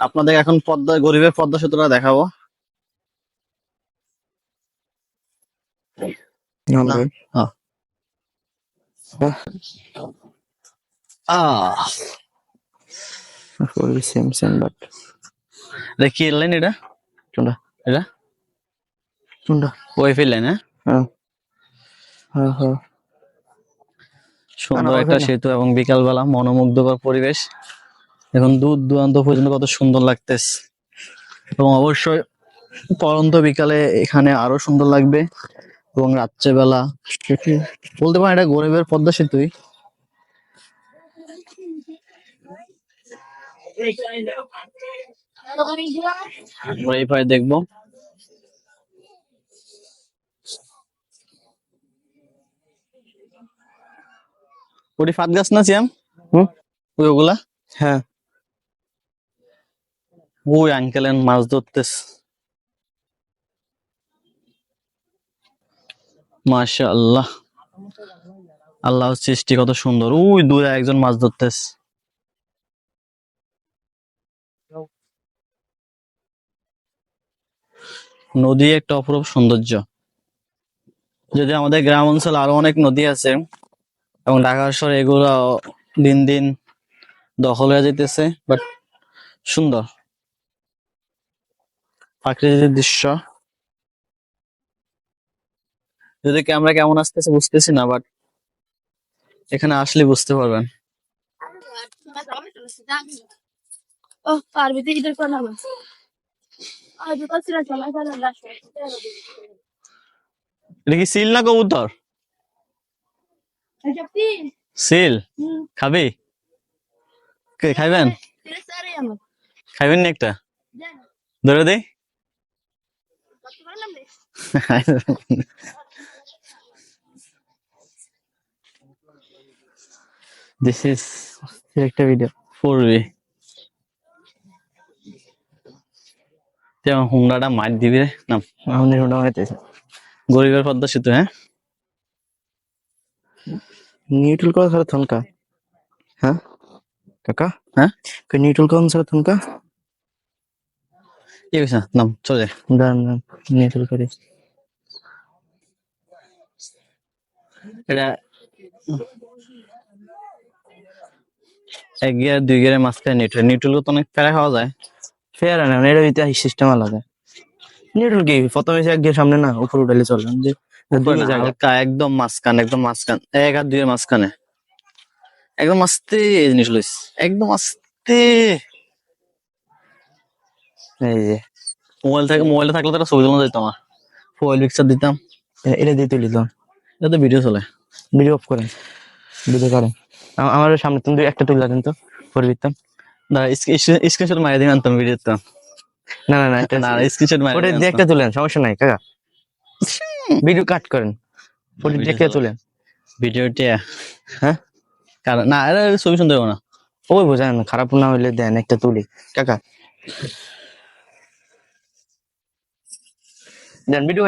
আপনাদের এখন পদ্মা গরিবের পদ্মা সেতুটা দেখাবো। এটা কি লাইন এটা? চুন্ডা এটা? চুন্ডা ওয়াইফাই লাইন হ্যাঁ? হ্যাঁ। হ্যাঁ হ্যাঁ। সুন্দর একটা সেতু এবং বিকালবেলা মনোমুগ্ধকর পরিবেশ। এখন দূর দূরান্ত পর্যন্ত কত সুন্দর লাগতেছে। এবং অবশ্যই পরন্ত বিকালে এখানে আরও সুন্দর লাগবে। এবং রাত্রেবেলা বলতে পারেন এটা গরিবের পদ্মা সেতুই আমরা এই পায়ে দেখব। ওটি ফাত গাছ না সিয়াম ওগুলা? হ্যাঁ। ওই আঙ্কেলেন মাছ ধরতেস মাশা আল্লাহ আল্লাহ সৃষ্টি কত সুন্দর। ওই দূরে একজন মাছ ধরতেস নদী একটা অপরূপ সৌন্দর্য। যদি আমাদের গ্রাম অঞ্চলে আরও অনেক নদী আছে এবং ঢাকা শহরে এগুলো দিন দিন দখল হয়ে যেতেছে বাট সুন্দর। প্রাকৃতিক দৃশ্য যদি ক্যামেরা কেমন আসতেছে বুঝতেছি না বাট এখানে আসলে বুঝতে পারবেন Oh, এটা কি সিল না কবুতর আচ্ছা সিল খাবি কে খাইবেন খাইবেন না একটা ধরে রে দিস ইজ একটা ভিডিও পড়বি হুন্ডাটা মার দিবি না। আমাদের হোন্ডা হইতেছে গরিবের পদ্মা সেতু হ্যাঁ? নিউট্রাল করা ছাড়া থনকা হ্যাঁ? কাকা? হ্যাঁ? নিউট্রাল কোন ছাড়া থনকা কি হয়েছে নাম চলে করে এটা এক গিয়ার দুই গিয়ারের মাঝখানে নিউট্রাল নিউট্রাল তো অনেক প্যারা খাওয়া যায়। ফেয়ার না এর ভিতরে সিস্টেম আলাদা। নিউট্রাল কি? প্রথমে সে একদিকে সামনে না উপর উঠালে চলে যে দুই হালকা একদম মাঝখানে একদম মাঝখানে এক আর দুইয়ের মাঝখানে। একদম আস্তে জিনিস লইস একদম আস্তে। এই যে। মোবাইল থেকে মোবাইলে থাকলে তো ছবি তোলা যেত আমার। মোবাইল পিকচার দিতাম। এটা দিয়ে তুলি তো। এটা তো ভিডিও চলে। ভিডিও অফ করেন। ভিডিও করেন। আমার সামনে তুমি একটা তুলে দেন তো করে দিতাম। না স্ক্রিনশট মারিয়ে দিন আনতাম ভিডিও তো না না না না স্ক্রিনশট ওটা দিয়ে একটা তুলেন সমস্যা নাই কাকা। ভিডিও কাট করেন। ওটা দিয়ে একটা তুলেন। ভিডিওটি হ্যাঁ? কারণ না এটা ছবি সুন্দর হবে না। ওই বোঝেন খারাপ না হইলে দেন একটা তুলি। কাকা দেন ভিডিও